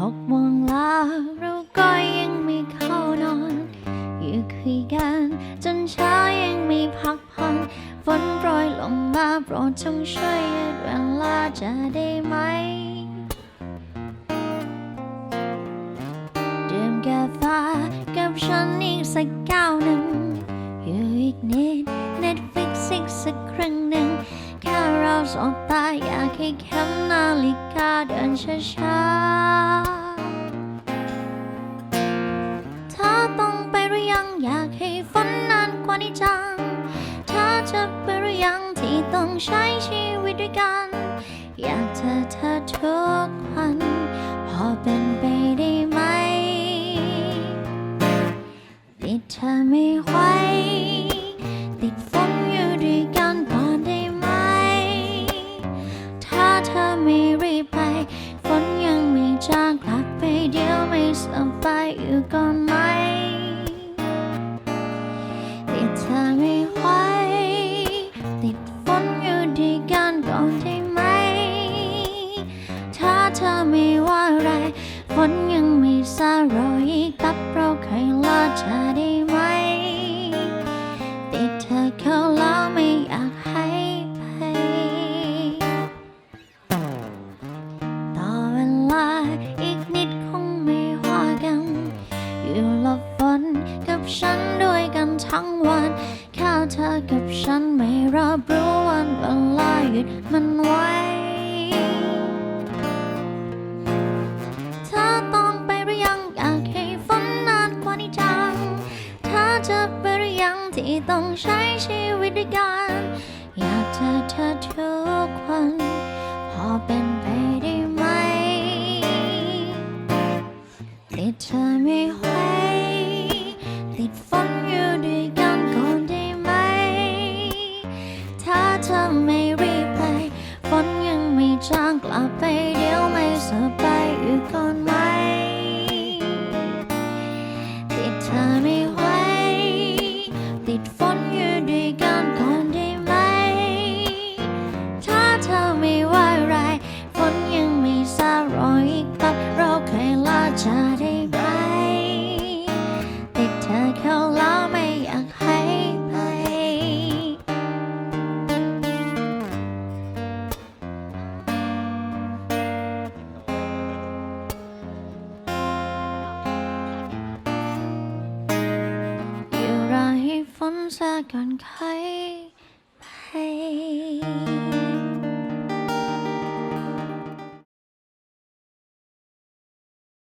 หกโมงแล้วเราก็ยังไม่เข้านอนอยู่คุยกันจนเช้ายังไม่พักผ่อนฝนโปรยลงมาโปรดจงช่วยยืดเวลาจะได้ไหมดื่มกาแฟกับฉันอีกสักก้าวหนึ่งอยู่อีกนิด Netflix อีกสักครั้ง สอตาอยากให้เข็มนาฬิกาเดินช้าๆถ้าต้องไปหรือยังอยากให้ฝันนานกว่านี้จังเธอจะไปหรือยังที่ต้องใช้ชีวิตด้วยกัน อยากเธอเธอทุกวัน ธอไม่ไหวติดฝนอยู่ด้วยกันก่อนได้ไหม ถ้าเธอไม่ว่าอะไร ฝนยังไม่ซาเรา กับฉันไม่รับรู้วันเวลาหยุดมันไว้ถ้าต้องไปหรือยังอยากให้ฝนนานกว่านี้จังถ้าจะไปหรือยังที่ต้องใช้ชีวิตด้วยกัน ถ้า นซะก่อนใครไป